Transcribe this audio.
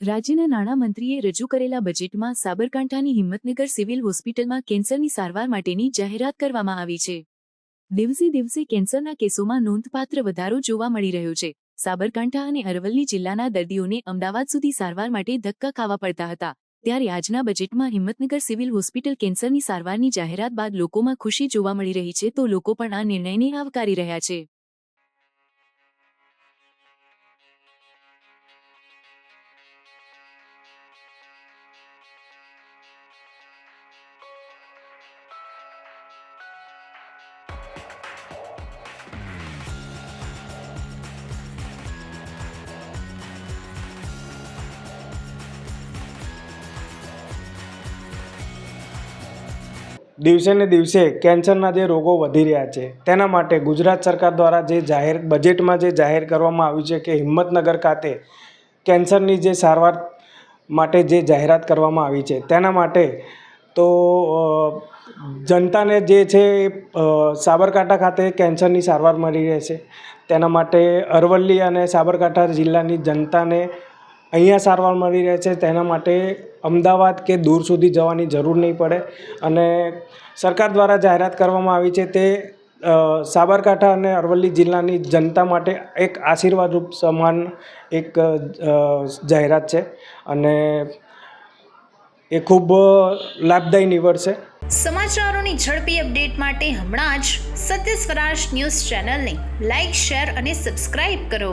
રાજ્યના નાણામંત્રીએ રજૂ કરેલા બજેટમાં સાબરકાંઠાની હિંમતનગર સિવિલ હોસ્પિટલમાં કેન્સરની સારવાર માટેની જાહેરાત કરવામાં આવી છે. દિવસે દિવસે કેન્સરના કેસોમાં નોંધપાત્ર વધારો જોવા મળી રહ્યો છે. સાબરકાંઠા અને અરવલ્લી જિલ્લાના દર્દીઓને અમદાવાદ સુધી સારવાર માટે ધક્કા ખાવા પડતા હતા. ત્યારે આજના બજેટમાં હિંમતનગર સિવિલ હોસ્પિટલ કેન્સરની સારવારની જાહેરાત બાદ લોકોમાં ખુશી જોવા મળી રહી છે તો લોકો પણ આ નિર્ણયને આવકારી રહ્યા છે. દિવસે ને દિવસે કેન્સરના જે રોગો વધી રહ્યા છે, તેના માટે ગુજરાત સરકાર દ્વારા જે જાહેર, બજેટમાં જે જાહેર કરવામાં આવ્યું છે કે હિંમતનગર ખાતે કેન્સરની જે સારવાર માટે જે જાહેરાત કરવામાં આવી છે, તેના માટે તો જનતાને જે છે સાબરકાંઠા ખાતે કેન્સરની સારવાર મળી રહેશે. તેના માટે અરવલ્લી અને સાબરકાંઠા જિલ્લાની જનતાને અહીંયા સારવાર મળી રહે છે, તેના માટે અમદાવાદ કે દૂર સુધી જવાની જરૂર નહીં પડે. અને સરકાર દ્વારા જાહેરાત કરવામાં આવી છે તે સાબરકાંઠા અને અરવલ્લી જિલ્લાની જનતા માટે એક આશીર્વાદરૂપ સમાન એક જાહેરાત છે અને એ ખૂબ લાભદાયી નીવડશે. સમાચારોની ઝડપી અપડેટ માટે હમણાં જ સત્ય સ્વરાજ ન્યૂઝ ચેનલને લાઇક શેર અને સબસ્ક્રાઇબ કરો.